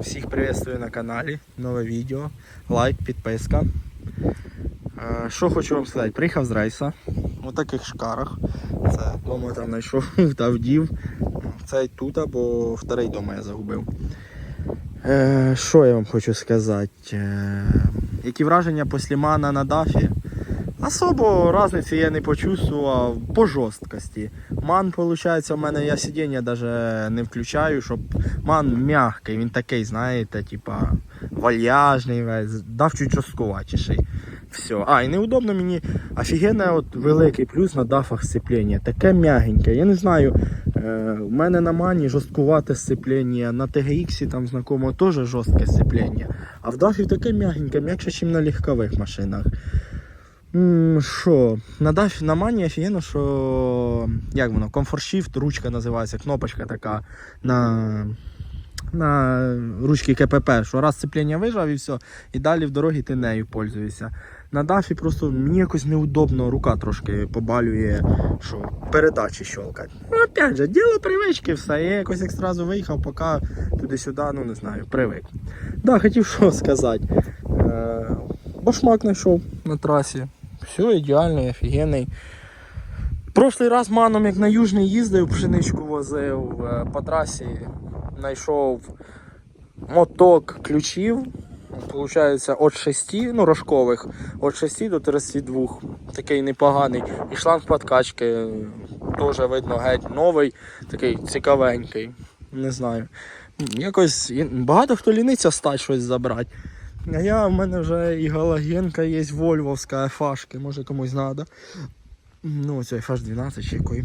Всіх приветствую на каналі. Нове відео. Лайк, підписка. Е, Що хочу вам сказати? Приїхав з рейса у таких шкарах. Це вдома там знайшов та вдів. Цей тут, бо вторий дома я загубив. Е, Що я вам хочу сказати? Е, Які враження після мана на дафі? Особо разниці я не почувствував по жорсткості. Ман, виходить, у мене я сидіння навіть не включаю, щоб ман м'який, він такий, знаєте, типа вальяжний дав чуть жорсткуватіший. Все. А, і неудобно мені офігенне от великий плюс на дафах сцеплення. Таке м'ягеньке. Я не знаю. Е, у мене на мані жорсткувате сцеплення, на TGX там знакомо теж жорстке сцеплення. А в дафі таке м'ягеньке, м'якше, ніж на легкових машинах. Що, на дафі на мані офігенно, що як воно, Comfort Shift, ручка називається, кнопочка така на, на ручки КПП, що раз сцеплення вижав і все, і далі в дорогі ти нею пользуєшся. На дафі просто мені якось неудобно, рука трошки побалює, що передачі щелкать. Ну, опять же, діло привички, все. Я якось як зразу виїхав, поки туди-сюди, ну не знаю, привик. Да, хотів що сказати. Е, башмак знайшов на трасі. Все ідеально, офігенний. Прошлий раз маном, як на Южний їздив, пшеничку возив е, по трасі, знайшов моток ключів. Получається від 6, ну рожкових, від 6 до 32. Такий непоганий. І шланг подкачки е, теж видно геть новий, такий цікавенький. Не знаю. Якось багато хто ліниться стати щось забрати. А я, в мене вже і галогенка є вольвовська фашки, може комусь треба. Ну, ось FH 12 чи якої.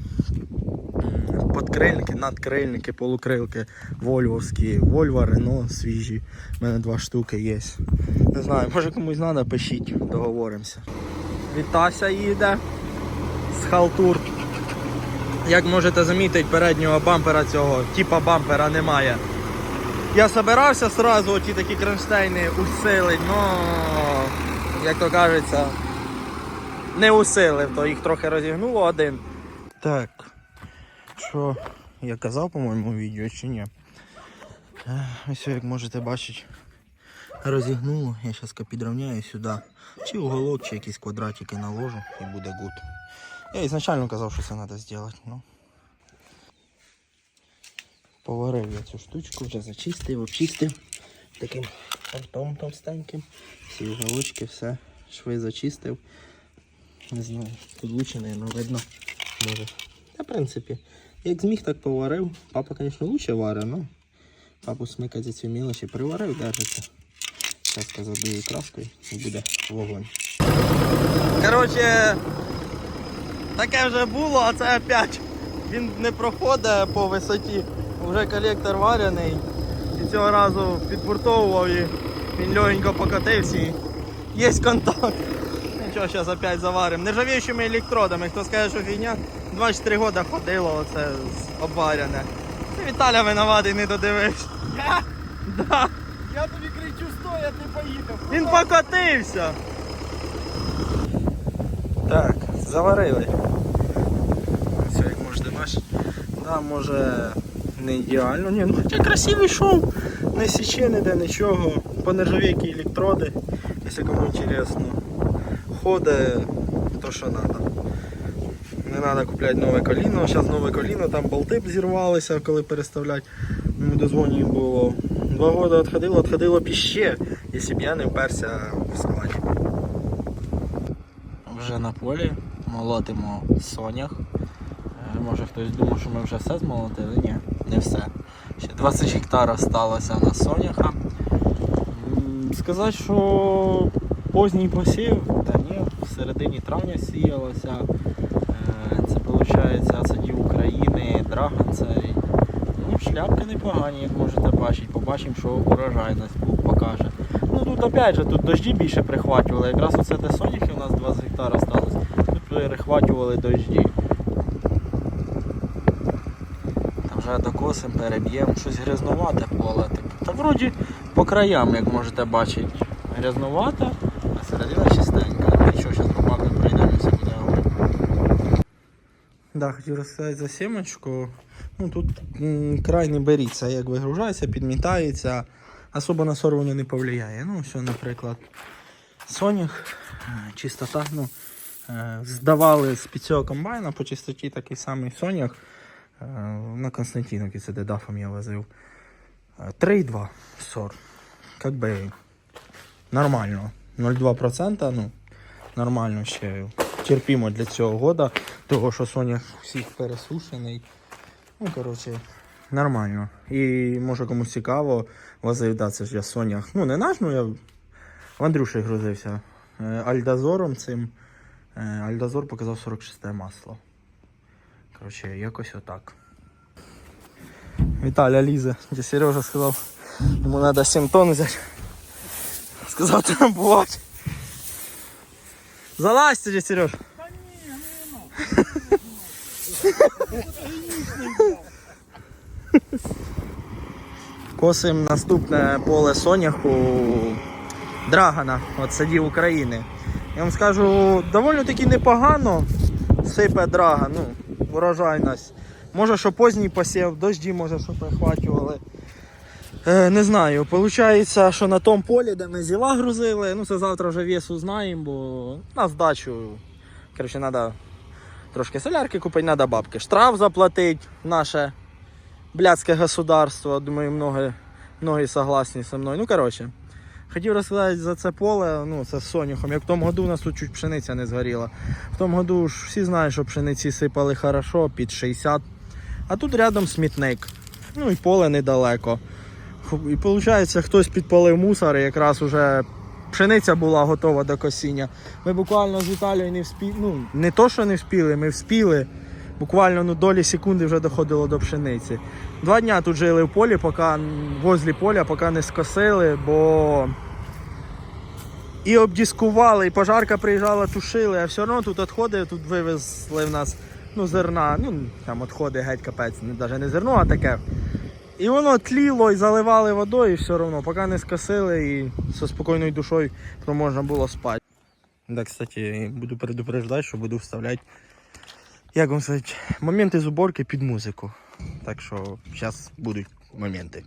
Подкрильники, надкрильники, полукрилки вольвовські, Volvo, Renault свіжі. У мене два штуки є. Не знаю, може комусь треба, пишіть, договоримося. Вітася їде з халтур. Як можете замітити, переднього бампера цього, типа бампера немає. Я собирався сразу оті такі кронштейни усилить, но як то кажеться, не усилив, то їх трохи розігнуло один. Так. Що я казав, по-моєму, відео чи ні? Ось як можете бачити, розігнуло. Я зараз підрівняю сюди. Чи уголок, чи якісь квадратики наложу і буде гуд. Я ізначально казав, що це треба зробити. Ну. Поварив я цю штучку, вже зачистив, обчистив таким портом товстеньким. Всі уголочки, все, шви зачистив. Не знаю, тут лучше, наверное, видно. Може. Та, в принципі, як зміг, так поварив. Папа, звісно, лучше варить, але папу смикати за ці мілочі приварив, держиться. Зараз забию краскою і буде вогонь. Коротше, таке вже було, а це опять. Він не проходить по висоті. Вже колектор варений. І цього разу підбуртовував і він легенько покатився. І є контакт. Нічого, зараз опять заваримо. Нержавіючими електродами. Хто скаже, що фігня, 24 роки ходило оце обварене. Це Віталя винуватий, не додивився. Да. Я тобі кричу, стой, а ти поїхав. Він покотився. Так, заварили. Все, як можете бачити. Да, може не ідеально. Ні, ну хоча красивий шов. Не січе ніде нічого. По нержавійки електроди, якщо кому інтересно. Ходить то, що треба. Не треба купляти нове коліно. Зараз нове коліно, там болти б зірвалися, коли переставляти. Ну, дозвонів було. Два роки відходило, відходило б іще, якщо б я не вперся в складі. Вже на полі молотимо сонях. Е, Може хтось думав, що ми вже все змолотили. Ні, не все. Ще 20 гектарів сталося на соняха. Сказати, що поздній посів, та ні, в середині травня сіялося. Е, Це виходить садів України, Драган цей. Ну, шляпки непогані, як можете бачити. Побачимо, що урожайність покаже. Ну тут опять же, тут дожді більше прихватували. Якраз оце те соняхи у нас 20 гектар осталось. Тут перехватували дожді. Та вже докосим, переб'ємо, щось грязнувате поле. таке. Та вроді по краям, як можете бачити, грязнувате, а середина чистенька. Нічого, зараз бабакою пройдемося, буде огонь. Да, хотів розказати за сімочку. Ну тут край не беріться, як вигружається, підмітається. особо на сор воно не повлияє. Ну, все, наприклад, сонях, е, чистота, ну, е, здавали з під цього комбайна по чистоті такий самий сонях. Е, На Константиновці, це дафом я возив. Е, 3,2 сор. Как би нормально. 0,2%, ну, нормально ще терпімо для цього года, того що Соня всіх пересушений. Ну, коротше, нормально. І може комусь цікаво, возив, да, це ж я Сонях. Ну, не наш, ну я в Андрюші грузився. Е, Альдазором цим. Е, Альдазор показав 46 масло. Коротше, якось отак. Віталя лізе. Де Сережа сказав, йому треба 7 тонн взяти. Сказав трамбувати. Залазьте же, Сереж. Та ні, не Косим наступне поле соняху Драгана, от садів України. Я вам скажу, доволі таки непогано сипе драган, ну, урожайність. Може, що поздній посів, дожді може, що прихватювали. Е, не знаю. Получається, що на тому полі, де ми зіла грузили, ну це завтра вже вес узнаємо, бо на здачу. Коротше, треба трошки солярки купити, треба бабки. Штраф заплатити наше блядське государство. Думаю, многі, многі согласні зі мною. Ну, коротше. Хотів розказати за це поле, ну, це з соняхом. Як в тому году у нас тут чуть пшениця не згоріла. В тому году ж всі знають, що пшениці сипали хорошо, під 60. А тут рядом смітник. Ну і поле недалеко. І виходить, хтось підпалив мусор, і якраз уже пшениця була готова до косіння. Ми буквально з Віталією не вспіли. Ну, не то, що не вспіли, ми вспіли. Буквально ну, долі секунди вже доходило до пшениці. Два дня тут жили в полі, поки возлі поля, поки не скосили, бо і обдіскували, і пожарка приїжджала, тушили, а все одно тут відходи, тут вивезли в нас ну, зерна, ну там відходи геть капець, навіть не зерно, а таке. І воно тліло і заливали водою, і все одно, поки не скосили і зі спокійною душою то можна було спати. Да, кстати, буду предупреждати, що буду вставляти, як вам сказати, моменти з уборки під музику. Так що зараз будуть моменти.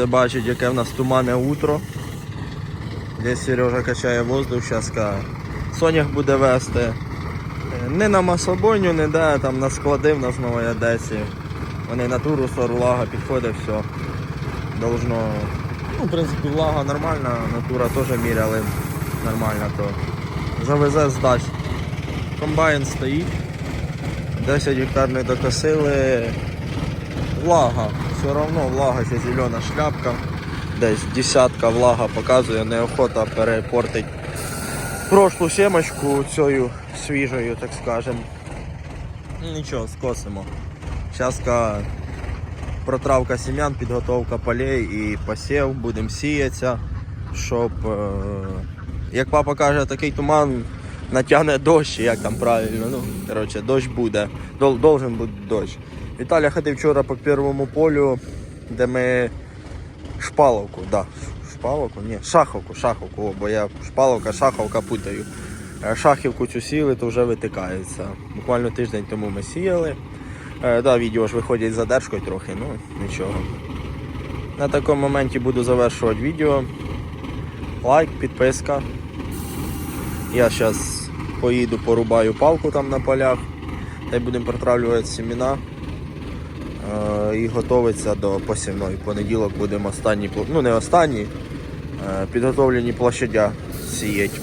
Можете бачити, яке в нас туманне утро. Десь Сережа качає воздух, зараз Сонях буде вести. Е, Не на маслобойню, не де, там на склади в нас в Новій Одесі. Вони на туру влага підходить, все. Должно. Ну, в принципі, влага нормальна, натура теж міряли нормально, то завезе здасть. Комбайн стоїть. 10 гектар не докосили. Влага, все одно влага, ще зелена шляпка. Десь десятка влага показує, неохота перепортить прошлу семочку цією свіжою, так скажем. Нічого, скосимо. Зараз протравка семян, підготовка полей і посів, будемо сіятися, щоб, е, як папа каже, такий туман натягне дощ, як там правильно. Ну, коротше, дощ буде. Дол, должен бути дощ. Віталя ходив вчора по первому полю, де ми шпаловку, да. Шпаловку? Ні, шаховку, шаховку, бо я шпаловка, шаховка путаю. Е, Шахівку цю сіяли, то вже витикається. Буквально тиждень тому ми сіяли. Е, да, відео ж виходять з задержкою трохи, ну нічого. На такому моменті буду завершувати відео. Лайк, підписка. Я зараз поїду, порубаю палку там на полях, та й будемо протравлювати семена е, і готуватися до посівної. Понеділок будемо останні, ну не останні, е, підготовлені площадя сіяти.